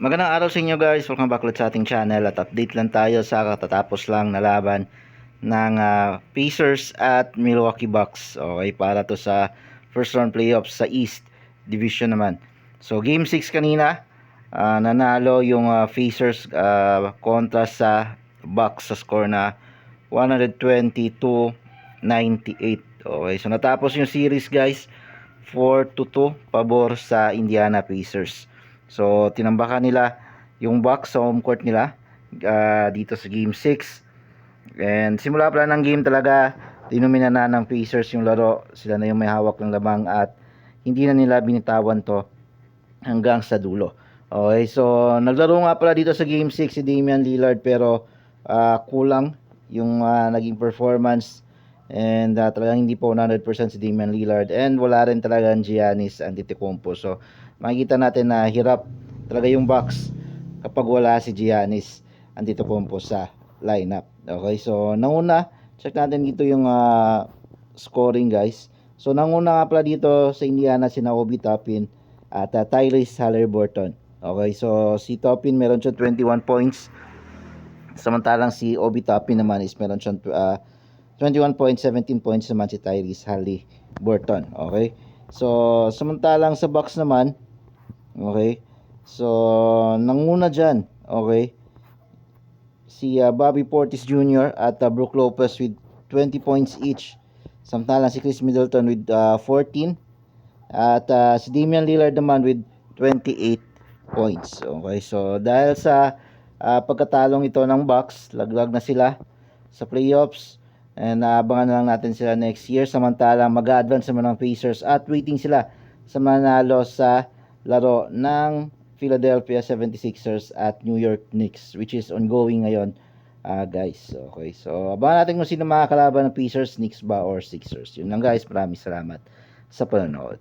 Magandang araw sa inyo guys. Welcome back ulit sa ating channel at update lang tayo sa katatapos lang na laban ng ah, Pacers at Milwaukee Bucks. Okay, para to sa first round playoffs sa East Division naman. So game 6 kanina, ah, nanalo yung ah, Pacers ah, kontra sa Bucks sa score na 122-98. Okay, so natapos yung series guys 4 to 2 pabor sa Indiana Pacers. So, tinambakan nila yung Bucks sa home court nila ah, dito sa Game 6. And simula pala ng game talaga, dinumina na ng Pacers yung laro. Sila na yung may hawak ng lamang at hindi na nila binitawan to hanggang sa dulo. Okay, so naglaro nga pala dito sa Game 6 si Damian Lillard pero ah, kulang yung ah, naging performance and ah, talagang hindi po 100% si Damian Lillard and wala rin talaga ang Giannis Antetokounmpo. So makikita natin na hirap talaga yung Bucks kapag wala si Giannis Antetokounmpo sa lineup. Okay, so nanguna, check natin dito yung ah, scoring guys. So nanguna nga pala dito sa Indiana si Obi Toppin at uh, Tyrese Halliburton. Okay, so si Toppin meron siya 21 points. Samantalang si Obi Toppin naman is meron siyang ah, 21 points, 17 points naman si Tyrese Halliburton. Okay? So, samantalang sa box naman, okay? So, nanguna dyan, okay? Si ah, Bobby Portis Jr. at ah, Brook Lopez with 20 points each. Samantalang si Chris Middleton with ah, 14. At ah, si Damian Lillard naman with 28 points. Okay, so dahil sa ah, pagkatalong ito ng Bucks, laglag na sila sa playoffs. And naabangan na lang natin sila next year. Samantalang mag-advance naman ng Pacers at waiting sila sa manalo sa laro ng Philadelphia 76ers at New York Knicks which is ongoing ngayon ah guys. Okay, so abangan natin kung sino makakalaban ng Pacers, Knicks ba or Sixers. Yun lang guys, maraming salamat sa panonood.